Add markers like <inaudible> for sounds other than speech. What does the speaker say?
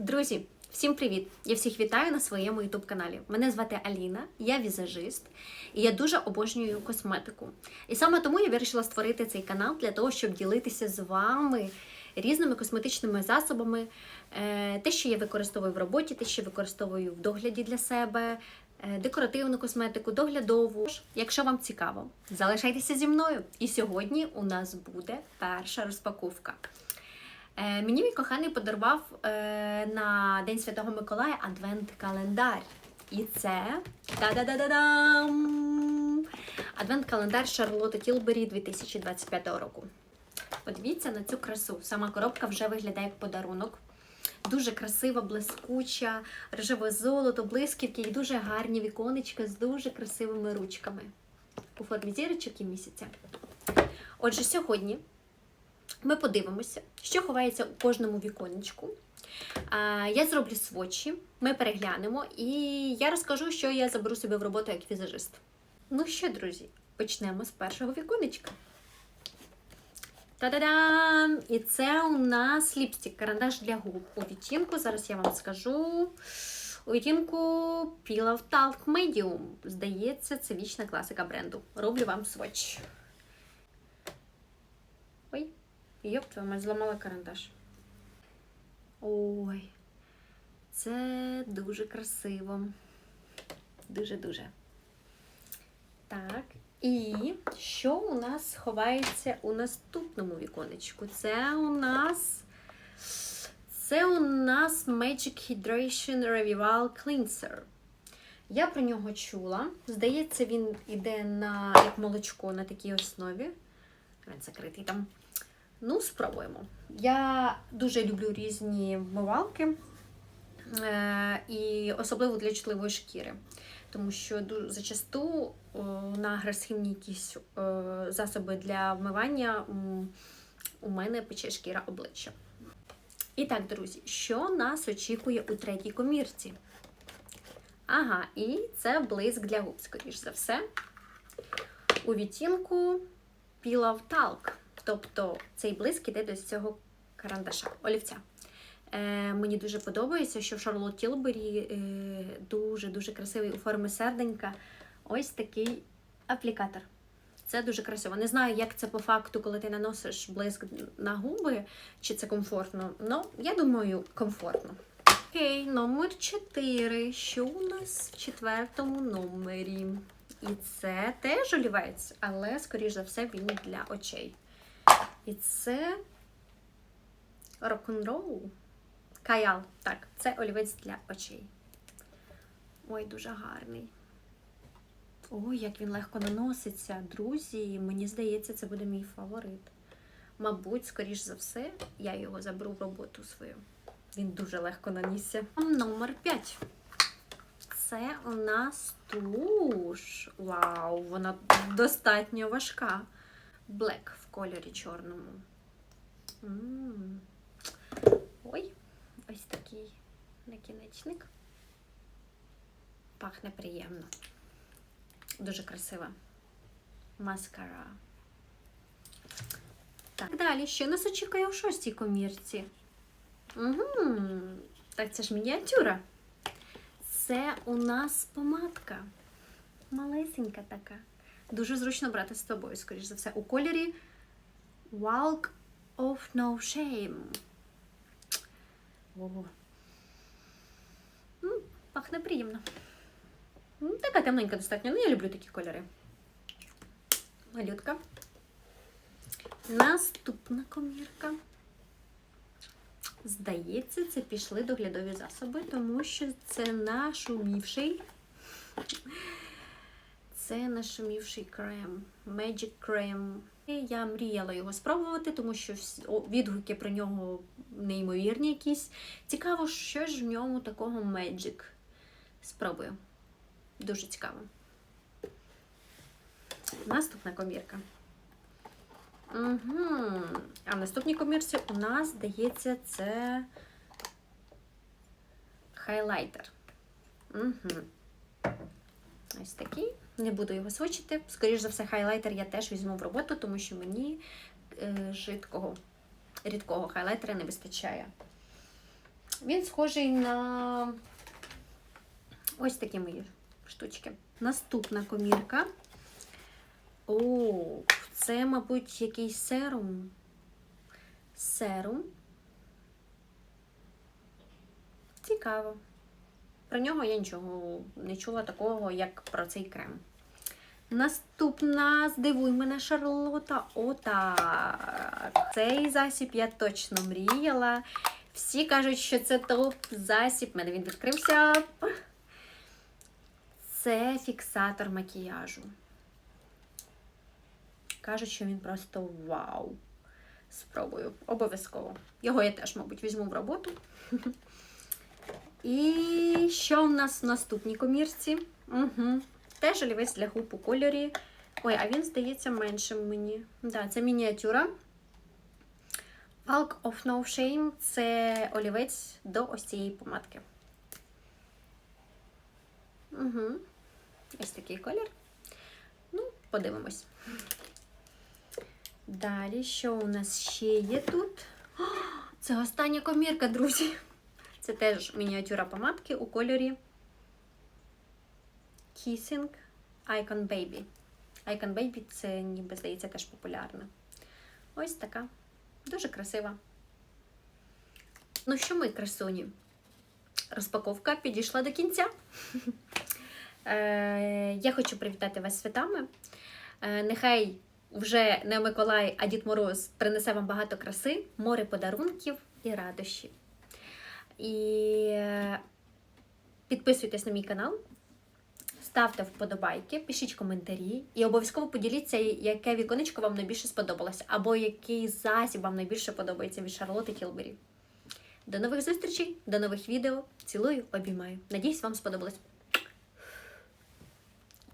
Друзі, всім привіт! Я всіх вітаю на своєму youtube каналі. Мене звати Аліна, я візажист, і я дуже обожнюю косметику. І саме тому я вирішила створити цей канал для того, щоб ділитися з вами різними косметичними засобами, е, те, що я використовую в роботі, те, що я використовую в догляді для себе. е, Декоративну косметику, доглядову. Якщо вам цікаво, залишайтеся зі мною. І сьогодні у нас буде перша розпаковка. Е, Мені мій коханий подарував е, на День Святого Миколая адвент-календар. І це та-да-да-да-дам! Адвент-календар Шарлотти Тілбері 2025 року. Подивіться на цю красу. Сама коробка вже виглядає як подарунок. Дуже красива, блискуча, рожеве золото, блисківки і дуже гарні віконечка з дуже красивими ручками. У формі зірочок і місяця. Отже, сьогодні ми подивимося, що ховається у кожному віконечку. Я зроблю сводчі, ми переглянемо, і я розкажу, що я заберу собі в роботу як візажист. Ну що, друзі, почнемо з першого віконечка. Та-да-дам! І це у нас ліпстик, карандаш для губ. У відтінку, зараз я вам скажу. У відтінку of Talc Medium. Здається, це вічна класика бренду. Роблю вам сводч. Ой, йоп, твою мать, зламала карандаш. Ой, це дуже красиво. Дуже-дуже. Так. І що у нас ховається у наступному віконечку? Це у нас. Це у нас Magic Hydration Revival Cleanser. Я про нього чула. Здається, він іде на як молочко на такій основі. Він закритий там. Ну, спробуємо. Я дуже люблю різні вмивалки, е, і особливо для чутливої шкіри. Тому що ду- зачасту на агресивні якісь засоби для вмивання у мене пече шкіра обличчя. І так, друзі, що нас очікує у третій комірці? Ага, і це блиск для губ, скоріш за все. У відтінку Peel of Talc. Тобто цей блиск іде до цього карандаша, олівця. Е, мені дуже подобається, що в Шарлот Тілбері дуже-дуже красивий у формі серденька. Ось такий аплікатор. Це дуже красиво. Не знаю, як це по факту, коли ти наносиш блиск на губи, чи це комфортно. Ну, я думаю, комфортно. Окей, номер 4. Що у нас в четвертому номері? І це теж олівець, але, скоріш за все, він для очей. І це рок-н-рол. Каял. Так, це олівець для очей. Ой, дуже гарний. Ой, як він легко наноситься, друзі. Мені здається, це буде мій фаворит. Мабуть, скоріш за все, я його заберу в роботу свою. Він дуже легко нанісся. Номер 5. Це у нас туш. Вау, вона достатньо важка. Black в кольорі чорному. Ой, ось такий накінечник. Пахне приємно. Дуже красива. Маскара. Так, далі, що нас очікує у шостій комірці? Угу. Так, це ж мініатюра. Це у нас помадка. Малесенька така. Дуже зручно брати з тобою, скоріш за все, у кольорі Walk of No Shame. Ого. М, Пахне приємно. М, Така темненька достатньо. Ну, я люблю такі кольори. Малютка. Наступна комірка. Здається, це пішли доглядові засоби, тому що це нашумівший. Це нашумівший крем. Magic Cream. Я мріяла його спробувати, тому що відгуки про нього неймовірні якісь. Цікаво, що ж в ньому такого Magic. Спробую. Дуже цікаво. Наступна комірка. Угу. А в наступній комірці у нас, здається, це хайлайтер. Угу. Ось такий. Не буду його свочити. Скоріше за все, хайлайтер я теж візьму в роботу, тому що мені е, жидкого, рідкого хайлайтера не вистачає. Він схожий на ось такі мої штучки. Наступна комірка. О, це, мабуть, якийсь серум. Серум. Цікаво. Про нього я нічого не чула такого, як про цей крем. Наступна здивуй мене Шарлота. Отак. Цей засіб я точно мріяла. Всі кажуть, що це топ засіб. У мене він відкрився. Це фіксатор макіяжу. Кажуть, що він просто вау. Спробую. Обов'язково. Його я теж, мабуть, візьму в роботу. І що в нас в наступній комірці? Угу. Теж олівець для губ у кольорі. Ой, а він здається меншим мені. Да, це мініатюра. Bulk of No Shame це олівець до ось цієї помадки. Угу. Ось такий колір. Ну, подивимось. Далі, що у нас ще є тут? О, це остання комірка, друзі. Це теж мініатюра помадки у кольорі Kissing Icon Baby. Icon Baby це, ніби здається, теж популярна. Ось така. Дуже красива. Ну що ми, красуні? Розпаковка підійшла до кінця. <laughs> Е, Я хочу привітати вас святами. Е, Нехай вже не Миколай, а Дід Мороз принесе вам багато краси, море подарунків і радощів. І е, підписуйтесь на мій канал, ставте вподобайки, пишіть коментарі і обов'язково поділіться, яке віконечко вам найбільше сподобалось, або який засіб вам найбільше подобається від Шарлоти Тілбері. До нових зустрічей, до нових відео. Цілую, обіймаю. Надіюсь, вам сподобалось.